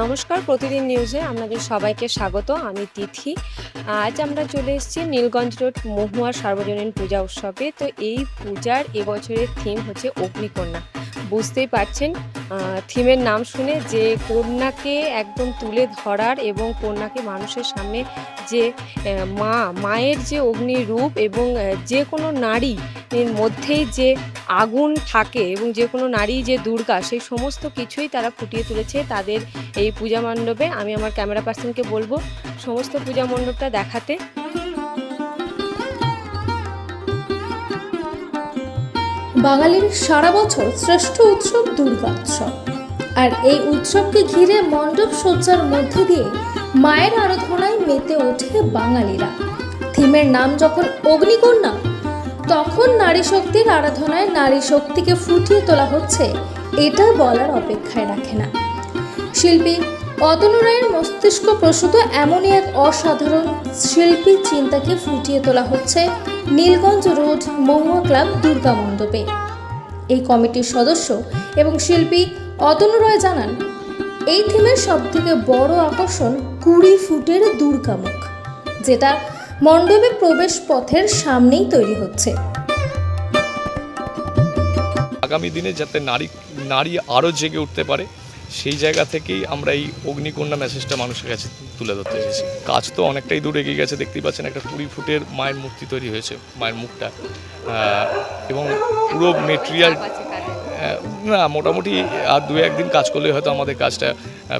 নমস্কার, প্রতিদিন নিউজে আপনাদের সবাইকে স্বাগত। আমি তিথি। আজ আমরা চলে এসেছি নীলগঞ্জ রোড, মহুয়া সার্বজনীন পূজা উৎসবে। তো এই পূজার এবছরের থিম হচ্ছে অগ্নিকন্যা। বুঝতেই পারছেন থিমের নাম শুনে যে কন্যাকে একদম তুলে ধরার এবং কন্যাকে মানুষের সামনে যে মা, মায়ের যে অগ্নি রূপ এবং যে কোনো নারী মধ্যেই যে আগুন থাকে এবং যে কোনো নারী যে দুর্গা, সেই সমস্ত কিছুই তারা ফুটিয়ে তুলেছে তাদের এই পূজা মণ্ডপে। আমি আমার ক্যামেরা পার্সনকে বলব, সমস্ত পূজা মণ্ডপটা দেখাতে। বাঙালির সারা বছর শ্রেষ্ঠ উৎসব দুর্গা উৎসব আর এই উৎসবকে ঘিরে মণ্ডপ সজ্জার মধ্যে দিয়ে মায়ের আরাধনায় মেতে ওঠে বাঙালিরা। থিমের নাম যখন অগ্নিকন্যা, তখন নারী শক্তির আরাধনায় নারী শক্তিকে ফুটিয়ে তোলা হচ্ছে, এটা বলার অপেক্ষায় রাখে না। শিল্পী অতনু রায়ের মস্তিষ্ক প্রসূত এমনই এক অসাধারণ শিল্পী চিন্তাকে ফুটিয়ে তোলা হচ্ছে নীলগঞ্জ রোড, মহুয়া ক্লাব, দুর্গা মণ্ডপে। এই কমিটির সদস্য এবং শিল্পী অতনু রয় জানান, এই থিমের সবথেকে বড় আকর্ষণ কুড়ি ফুটের দুর্গামুখ যেটা মণ্ডপে প্রবেশ পথের সামনেই তৈরি হচ্ছে। আগামী দিনে যাতে নারী নারী আরও জেগে উঠতে পারে, সেই জায়গা থেকেই আমরা এই অগ্নিকন্যা মেসেজটা মানুষের কাছে তুলে ধরতে এসেছি। কাজ তো অনেকটাই দূর এগিয়ে গেছে, দেখতেই পাচ্ছেন একটা কুড়ি ফুটের মায়ের মূর্তি তৈরি হয়েছে, মায়ের মুখটা। এবং পুরো মেটেরিয়াল না, মোটামুটি আর দু একদিন কাজ করলে হয়তো আমাদের কাজটা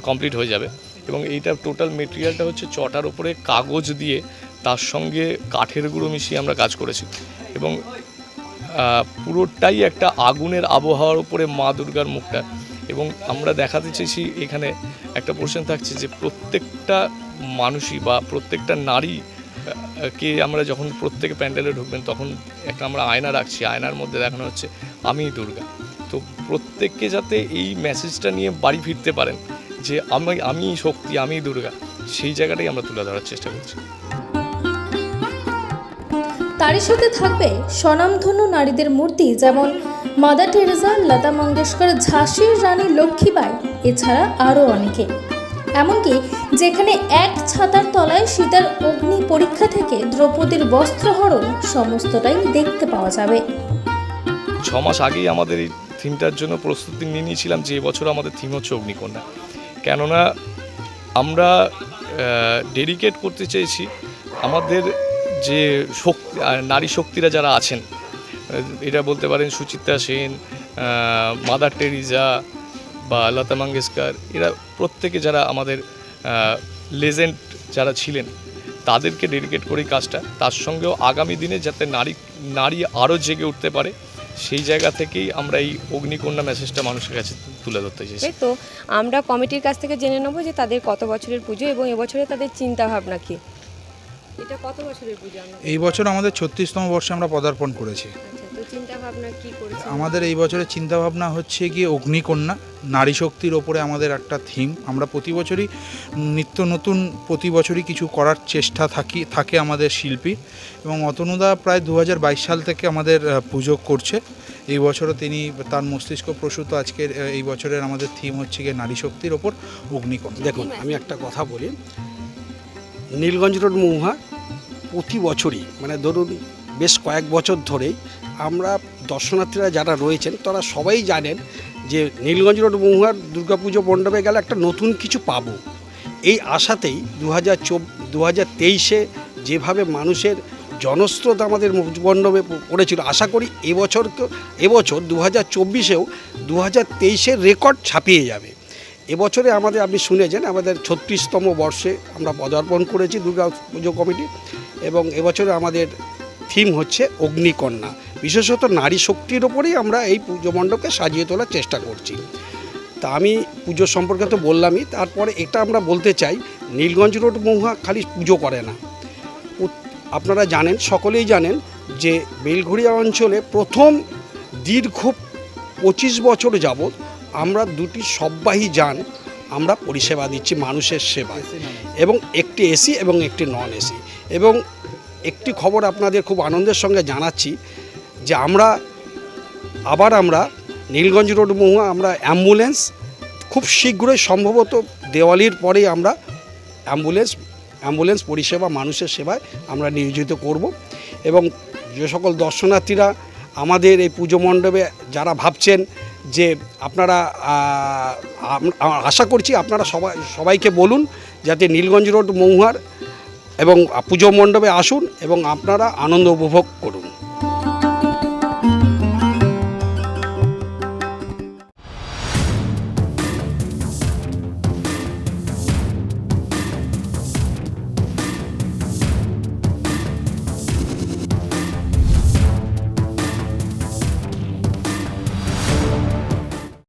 কমপ্লিট হয়ে যাবে। এবং এইটা টোটাল মেটেরিয়ালটা হচ্ছে চটার ওপরে কাগজ দিয়ে তার সঙ্গে কাঠের গুঁড়ো মিশিয়ে আমরা কাজ করেছি। এবং পুরোটাই একটা আগুনের আবহাওয়ার উপরে মা দুর্গার মুখটা। এবং আমরা দেখাতে চেয়েছি এখানে একটা পোর্শন থাকছে যে প্রত্যেকটা মানুষই বা প্রত্যেকটা নারী কে আমরা যখন প্রত্যেকে প্যান্ডেলে ঢুকবেন, তখন একটা আমরা আয়না রাখছি। আয়নার মধ্যে দেখানো হচ্ছে, আমি দুর্গা। তো প্রত্যেককে যাতে এই মেসেজটা নিয়ে বাড়ি ফিরতে পারেন, যে আমি আমি শক্তি, আমি দুর্গা, সেই জায়গাটাই আমরা তুলে ধরার চেষ্টা করছি। তারই সাথে থাকবে স্বনামধন্য নারীদের মূর্তি, যেমন মাদার টেরেসা, লতা মঙ্গেশকর ঝাঁসির রানী লক্ষ্মীবাই এছাড়া আরও অনেকে। এমনকি যেখানে এক ছাতার তলায় সীতার অগ্নি পরীক্ষা থেকে দ্রৌপদীর বস্ত্রহরণ সমস্তটাই দেখতে পাওয়া যাবে। ছ মাস আগেই আমাদের এই থিমটার জন্য প্রস্তুতি নিয়ে নিয়েছিলাম যে এবছর আমাদের থিম হচ্ছে অগ্নিকন্যা। কেননা আমরা ডেডিকেট করতে চেয়েছি আমাদের যে শক্তি নারী শক্তিরা যারা আছেন এটা বলতে পারেন সুচিত্রা সেন মাদার টেরিজা বা লতা মঙ্গেশকর এরা প্রত্যেকে যারা আমাদের লেজেন্ড যারা ছিলেন তাদেরকে ডেডিকেট করেই কাজটা। তার সঙ্গেও আগামী দিনে যাতে নারী নারী আরও জেগে উঠতে পারে সেই জায়গা থেকেই আমরা এই অগ্নিকন্যা মেসেজটা মানুষের কাছে তুলে ধরতে তাই তো আমরা কমিটির কাছ থেকে জেনে নেব যে তাদের কত বছরের পুজো এবং এবছরে তাদের চিন্তা ভাবনা কি। এটা কত বছরের পুজো এই বছর আমাদের ছত্রিশতম বর্ষে আমরা পদার্পণ করেছি। আচ্ছা। ভাবনা কি করেছে? আমাদের এই বছরের চিন্তাভাবনা হচ্ছে গিয়ে অগ্নিকন্যা নারী শক্তির ওপরে আমাদের একটা থিম আমরা প্রতি বছরই নিত্য নতুন প্রতি বছরই কিছু করার চেষ্টা থাকি থাকে আমাদের শিল্পী। এবং অতনুদা প্রায় দু হাজার বাইশ সাল থেকে আমাদের পুজো করছে। এই বছরও তিনি তার মস্তিষ্ক প্রসূত আজকের এই বছরের আমাদের থিম হচ্ছে গিয়ে নারী শক্তির ওপর অগ্নিকন্যা। দেখুন আমি একটা কথা বলি। নীলগঞ্জ রোড মহুয়া প্রতি বছরই মানে ধরুন বেশ কয়েক বছর ধরেই আমরা দর্শনার্থীরা যারা রয়েছেন, তারা সবাই জানেন যে নীলগঞ্জ রোড মহুয়ার দুর্গাপুজো মণ্ডপে গেলে একটা নতুন কিছু পাবো। এই আশাতেই দু হাজার চব দু হাজার তেইশে যেভাবে মানুষের জনস্রোত আমাদের মণ্ডপে পড়েছিল, আশা করি এবছরকেও এবছর দু হাজার চব্বিশেও দু হাজার তেইশের রেকর্ড ছাপিয়ে যাবে। এবছরে আমাদের, আপনি শুনেছেন, আমাদের ছত্রিশতম বর্ষে আমরা পদার্পণ করেছি দুর্গা পুজো কমিটি এবং এবছরে আমাদের থিম হচ্ছে অগ্নিকন্যা। বিশেষত নারী শক্তির ওপরেই আমরা এই পুজো মণ্ডপকে সাজিয়ে তোলার চেষ্টা করছি। তা আমি পুজো সম্পর্কে তো বললামই তারপরে এটা আমরা বলতে চাই নীলগঞ্জ রোড মহুয়া খালি পুজো করে না। আপনারা জানেন সকলেই জানেন যে বেলঘড়িয়া অঞ্চলে প্রথম দীর্ঘ পঁচিশ বছর যাবৎ আমরা দুটি সববাহী যান আমরা পরিষেবা দিচ্ছি মানুষের সেবায়। এবং একটি এসি এবং একটি নন এসি। এবং একটি খবর আপনাদের খুব আনন্দের সঙ্গে জানাচ্ছি যে আমরা, আবার আমরা নীলগঞ্জ রোড মহুয়া আমরা অ্যাম্বুলেন্স খুব শীঘ্রই সম্ভবত দেওয়ালির পরেই আমরা অ্যাম্বুলেন্স অ্যাম্বুলেন্স পরিষেবা মানুষের সেবায় আমরা নিয়োজিত করব। এবং যে সকল দর্শনার্থীরা আমাদের এই পুজো মণ্ডপে যারা ভাবছেন যে আপনারা আশা করছি আপনারা সবাই, সবাইকে বলুন যাতে নীলগঞ্জ রোড মৌহার এবং পুজো মণ্ডপে আসুন এবং আপনারা আনন্দ উপভোগ করুন।